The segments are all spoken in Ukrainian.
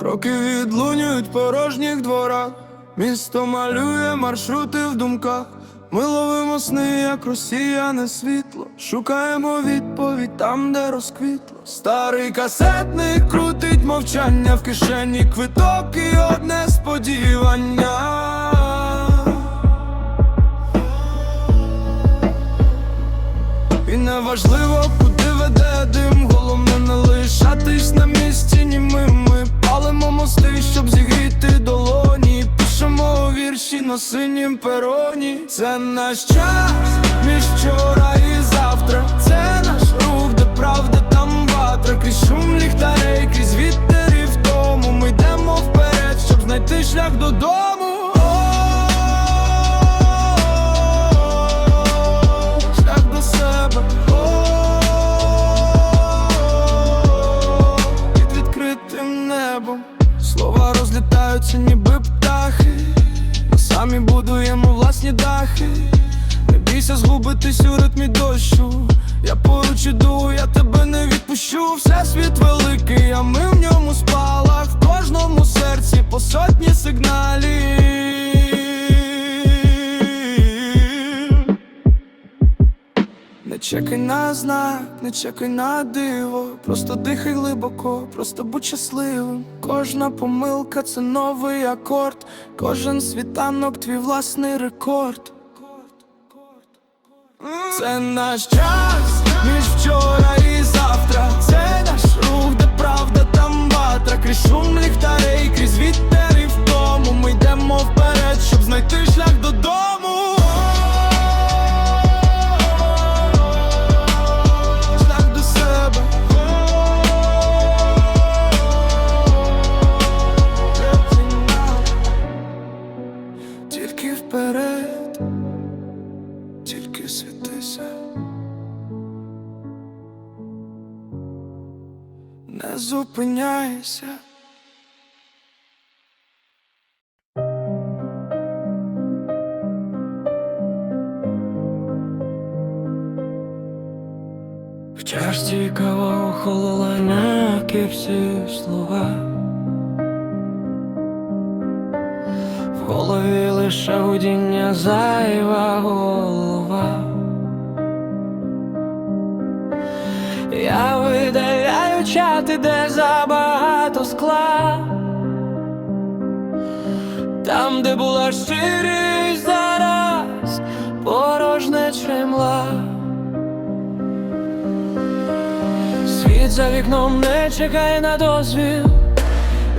Кроки відлунюють в порожніх дворах, місто малює маршрути в думках. Ми ловимо сни, як росіяне світло. Шукаємо відповідь там, де розквітло. Старий касетник крутить мовчання в кишені квиток і одне сподівання. І неважливо, куди веде дим, головне не лишатись на місці німим Ми палимо мости, щоб зігріти долоні. Пишемо вірші на синім пероні. Це наш час між вчора і завтра. Це наш рух, де правда, там ватра. Крізь шум ліхтарей, крізь вітер і втому Ми йдемо вперед, щоб знайти шлях додому. Шлях до себе розлітаються, ніби птахи. Ми самі будуємо власні дахи. Не бійся згубитись у ритмі дощу. Я поруч іду, я тебе не відпущу. Все світ великий, а ми в ньому спалах. В кожному серці по сотні сигналів чекай на знак, не чекай на диво, просто дихай глибоко, просто будь щасливим. Кожна помилка це новий акорд, кожен світанок твій власний рекорд. Це наш час між вчора і завтра. Це наш рух, де правда, там ватра. Крізь шум ліхтарей, крізь вітер і втому. Ми йдемо вперед, щоб знайти шлях додому. Зупиняйся. В чашці кава охолола на кипсі слова. В голові лише гудіння зайва голова. Видаляю де забагато скла. Там, де була щирість зараз, порожне чимла. Світ за вікном не чекає на дозвіл,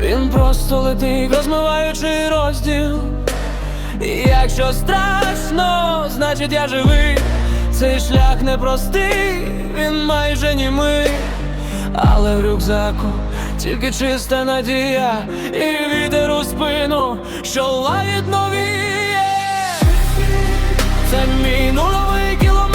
він просто летить, розмиваючи розділ. І якщо страшно, значить я живий. Цей шлях непростий, він майже німий, але в рюкзаку тільки чиста надія і вітер у спину, що лагідно віє. Це мій нульовий кілометр.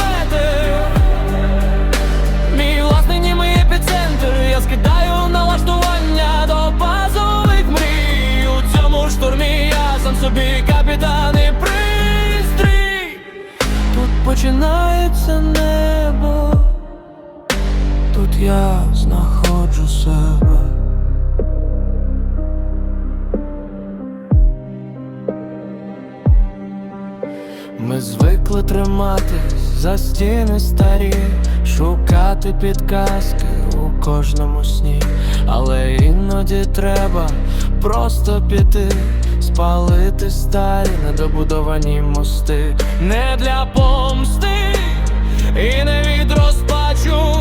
Мій власний німий епіцентр Я скидаю налаштування до базових мрій У цьому штурмі я сам собі капітан і пристрій Тут починається небо Тут я себе Ми звикли триматись за стіни старі, шукати підказки у кожному сні, але іноді треба просто піти, спалити старі недобудовані мости, не для помсти і не від розпачу,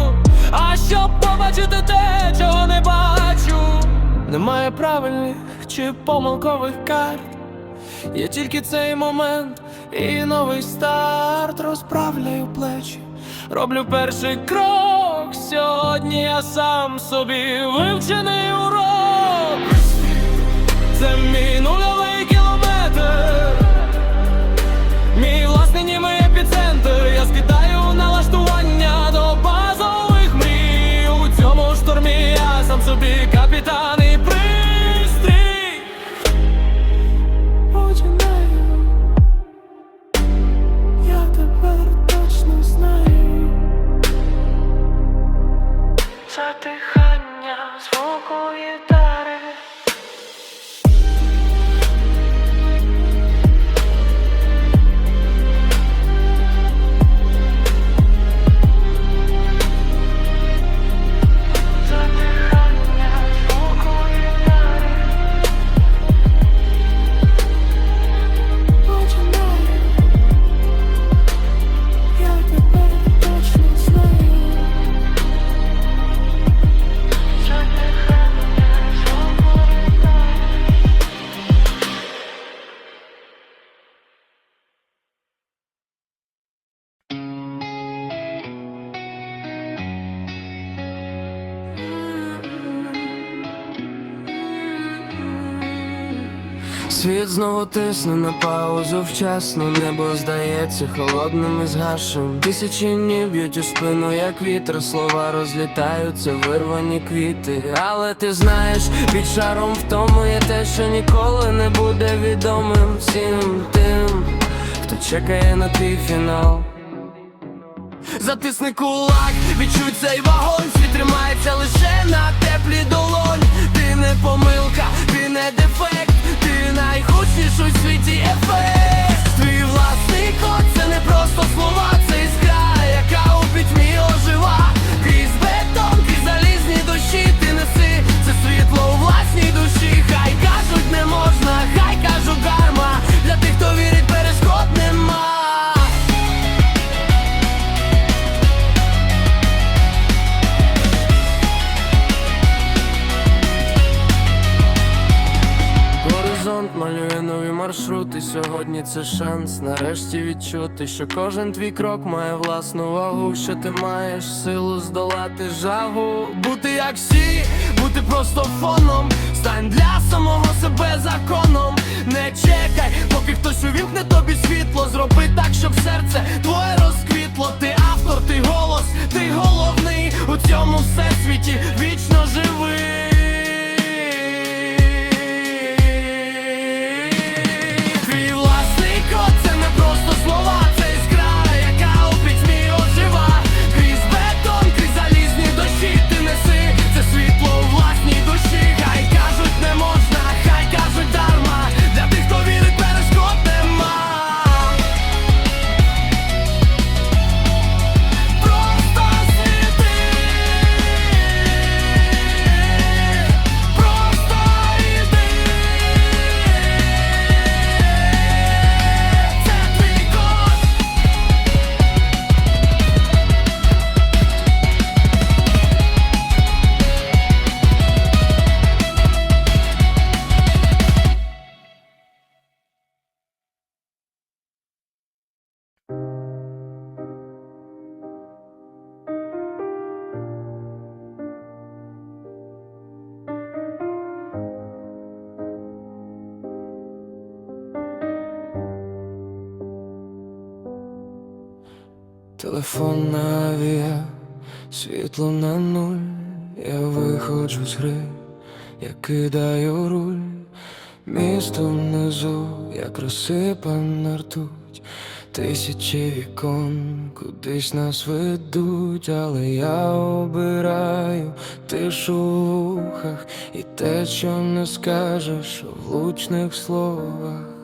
а щоб побачити те, чого не бачу. Немає правильних чи помилкових карт. Є тільки цей момент і новий старт розправляю плечі, роблю перший крок. Сьогодні я сам собі вивчений урок. Це мій нульовий кілометр, мій власний німий епіцентр. Світ знову тисне на паузу вчасно, небо здається холодним і згашим. Тисячі ні б'ють у спину, як вітер, слова розлітаються, вирвані квіти. Але ти знаєш, під шаром втому є те, що ніколи не буде відомим всім тим, хто чекає на твій фінал. Затисни кулак, відчуй цей вогонь Світ тримається лише на теплі долонь Ти не помилка, ти не дефект Ти найгучніший у світі ефект. Твій власний код це не просто слова, це іскра, яка у пітьмі ожива. Крізь бетон, крізь залізні душі шанс нарешті відчути, що кожен твій крок має власну вагу, що ти маєш силу здолати жагу. Бути як всі, бути просто фоном. Стань для самого себе законом. Не чекай, поки хтось увімкне тобі світло. Зроби так, щоб серце твоє розквітло. Ти автор, ти голос, ти головний у цьому всесвіті виходжу з гри, я кидаю руль, місто внизу, як розсипана ртуть, тисячі вікон кудись нас ведуть, але я обираю тишу в ухах і те, що не скажеш у влучних словах.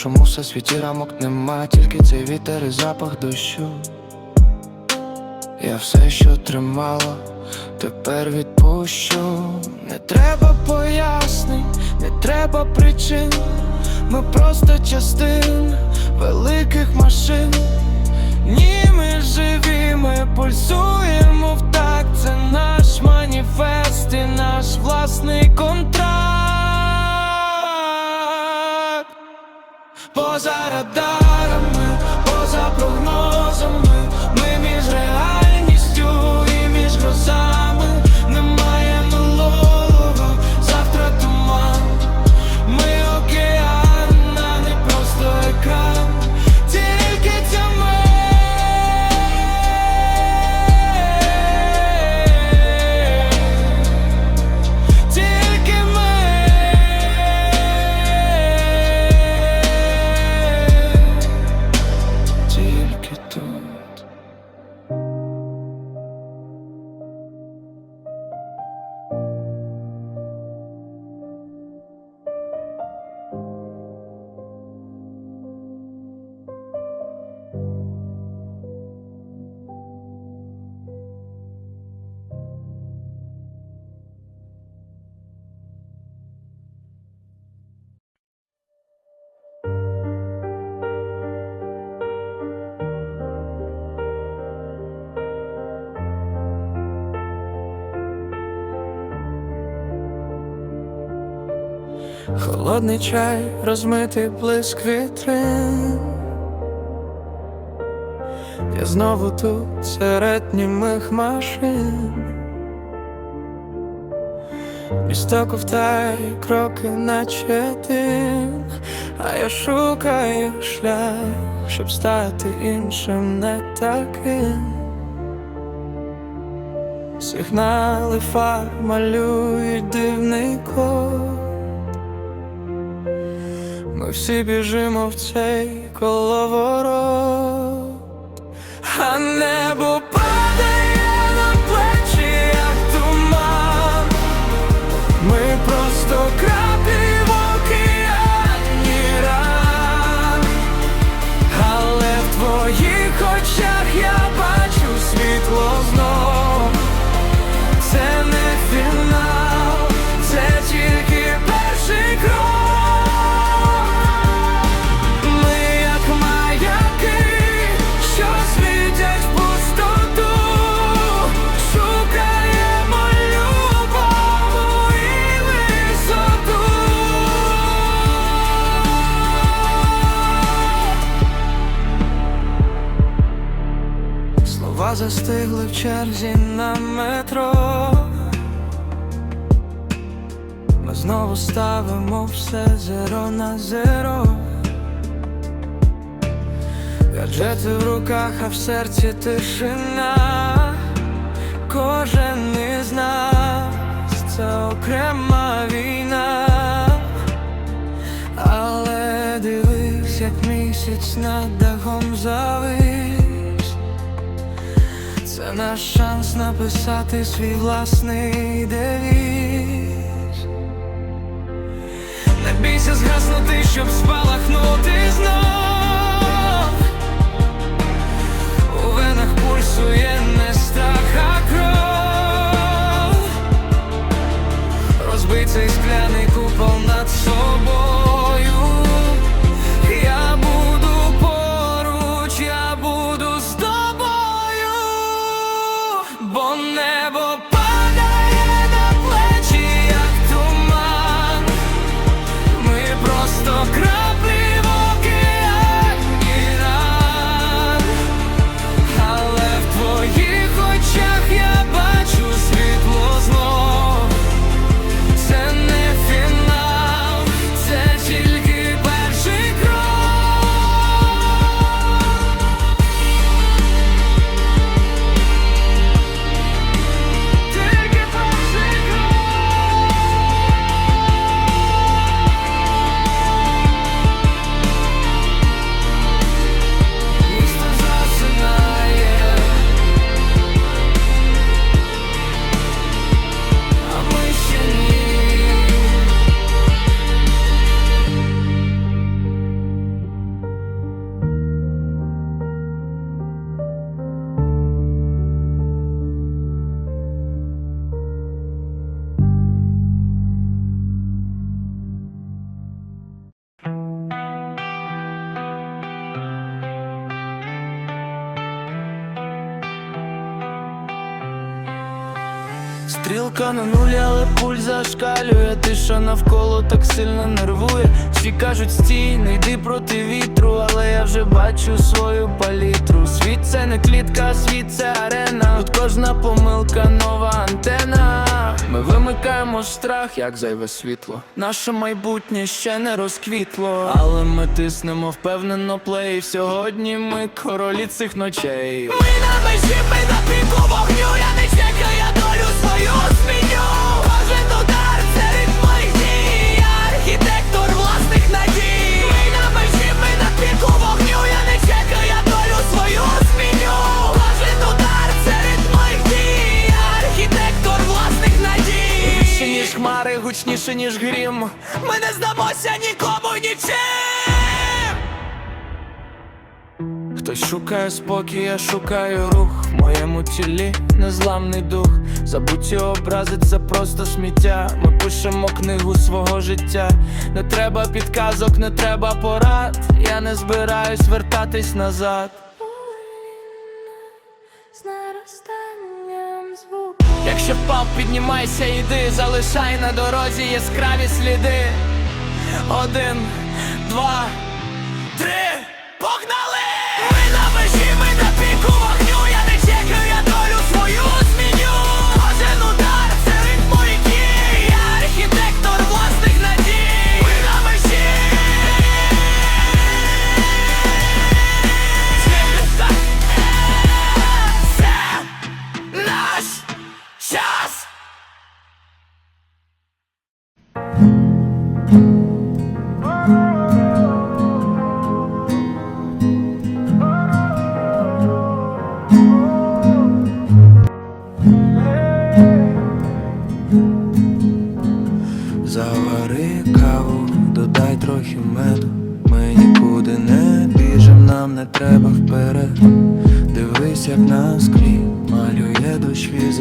Нашому всесвіті рамок нема, тільки цей вітер і запах дощу. Я все, що тримала, тепер відпущу. Не треба пояснень, не треба причин. Ми просто частин великих машин. Ні, ми живі, ми пульсуємо в такт Це наш маніфест і наш власний контракт Cause I'd have Холодний чай, розмитий блиск вітрин. Я знову тут серед німих машин. Місто ковтає кроки, наче дим, а я шукаю шлях, щоб стати іншим, не таким. Сигнали фар малюють дивний код. Всі біжимо в цей коловорот, а небо застигли в черзі на метро. Ми знову ставимо все зеро на зеро. Гаджети в руках, а в серці тишина. Кожен із нас це окрема війна. Але дивись, як місяць над дахом завис Наш шанс написати свій власний девіз. Не бійся згаснути, щоб спалахнути знов. У венах пульсує не страх, а кров. Розбий цей скляний купол над собою Нулі, але пульс зашкалює. Тиша навколо так сильно нервує. Всі кажуть стій, не йди проти вітру Але я вже бачу свою палітру. Світ це не клітка, світ це арена. Тут кожна помилка, нова антена. Ми вимикаємо страх, як зайве світло. Наше майбутнє ще не розквітло. Але ми тиснемо впевнено плей. Сьогодні ми королі цих ночей. Ми на межі, ми на піку вогню. Я не чекаю, я долю свою ніж хмари, гучніше ніж грім. Ми не здамося нікому нічим! Хтось шукає спокій, я шукаю рух. В моєму тілі незламний дух. Забуті образи, це просто сміття. Ми пишемо книгу свого життя. Не треба підказок, не треба порад. Я не збираюсь вертатись назад Якщо впав, піднімайся, йди, залишай на дорозі яскраві сліди Один, два, три, погнали! Ми на межі, ми на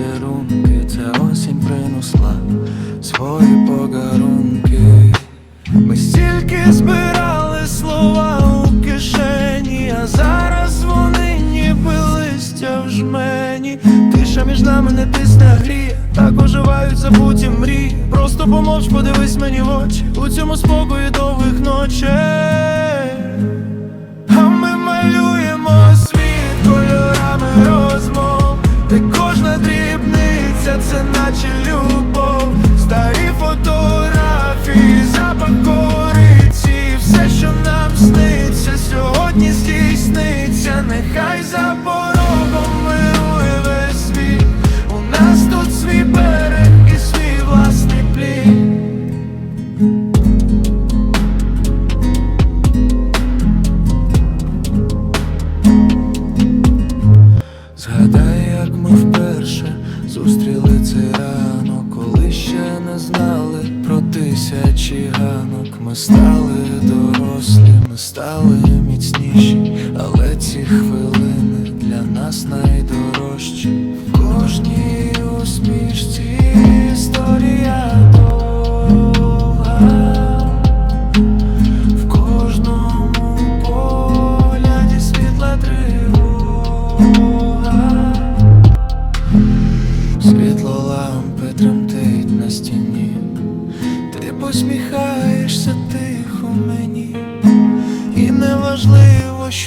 дощ візерунки. Це осінь принесла свої подарунки. Ми стільки збирали слова у кишені, а зараз вони ніби листя в жмені. Тиша між нами не тисне гріє, так оживають забуті мрії. Просто помовч, подивись мені в очі у цьому спокої довгих ночей. А ми малюємо світ кольорами дрібниця це наче любов, старі фотографії, запах кориці, все, що нам сниться, сьогодні здійсниться, нехай за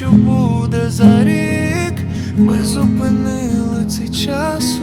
що буде за рік. Ми зупинили цей час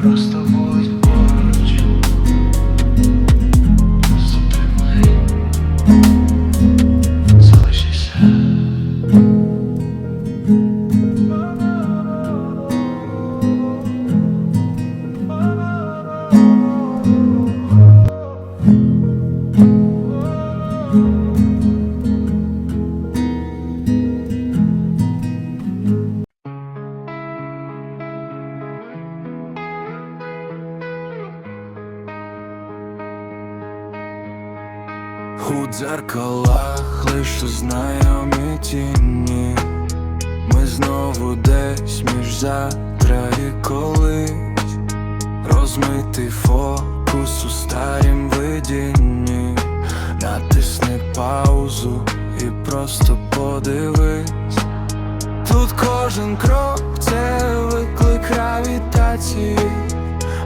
Просто Розмитий фокус у старім видінні Натисни паузу і просто подивись Тут кожен крок це виклик гравітації,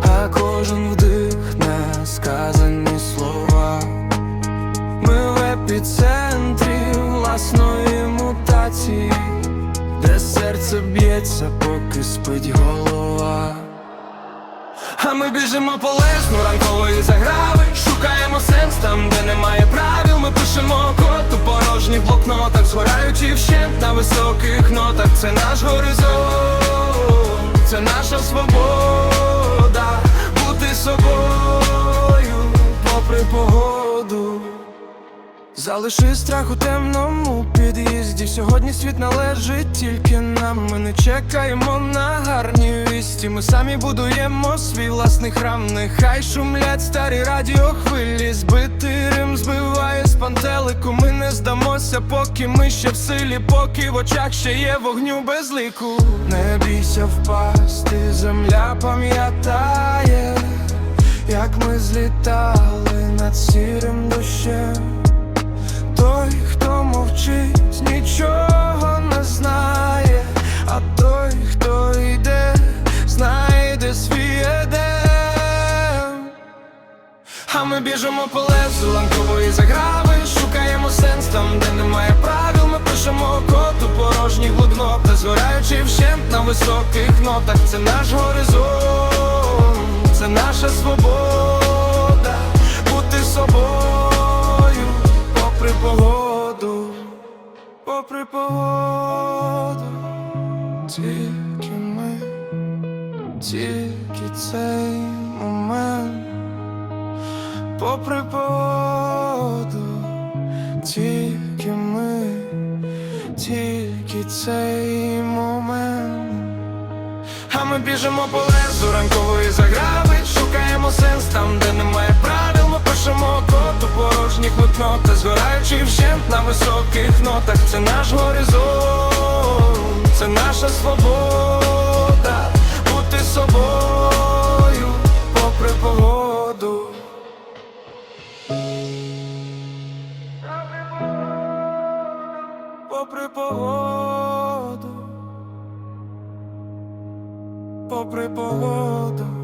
а кожен вдих не сказані слова. Ми в епіцентрі власної мутації, де серце б'ється, поки спить голова. Ми біжимо по лесну ранкової заграви. Шукаємо сенс там, де немає правил. Ми пишемо код у порожніх блокнотах Згораючи вщент на високих нотах. Це наш горизонт, це наша свобода Залиши страх у темному під'їзді. Сьогодні світ належить тільки нам. Ми не чекаємо на гарні вісті. Ми самі будуємо свій власний храм. Нехай шумлять старі радіохвилі. Збитий рим збиває з пантелику, ми не здамося, поки ми ще в силі, поки в очах ще є вогню без ліку. Не бійся впасти, земля пам'ятає, як ми злітали над сірим дощем. Той, хто мовчить, нічого не знає, а той, хто йде, знайде свій едем. А ми біжимо по лесу ланкової заграви, шукаємо сенс там, де немає правил. Ми пишемо код у порожніх блокнотах, згораючи вщент на високих нотах. Це наш горизонт, це наша свобода, бути собою, погоду, попри погоду, тільки ми, тільки цей момент попри погоду, тільки ми, тільки цей момент. А ми біжимо по лесу ранкової заграви, шукаємо сенс там, де немає правил. Пишемо код у згораючи вщент на високих нотах. Це наш горизонт, це наша свобода, бути собою, попри погоду, попри погоду, попри погоду.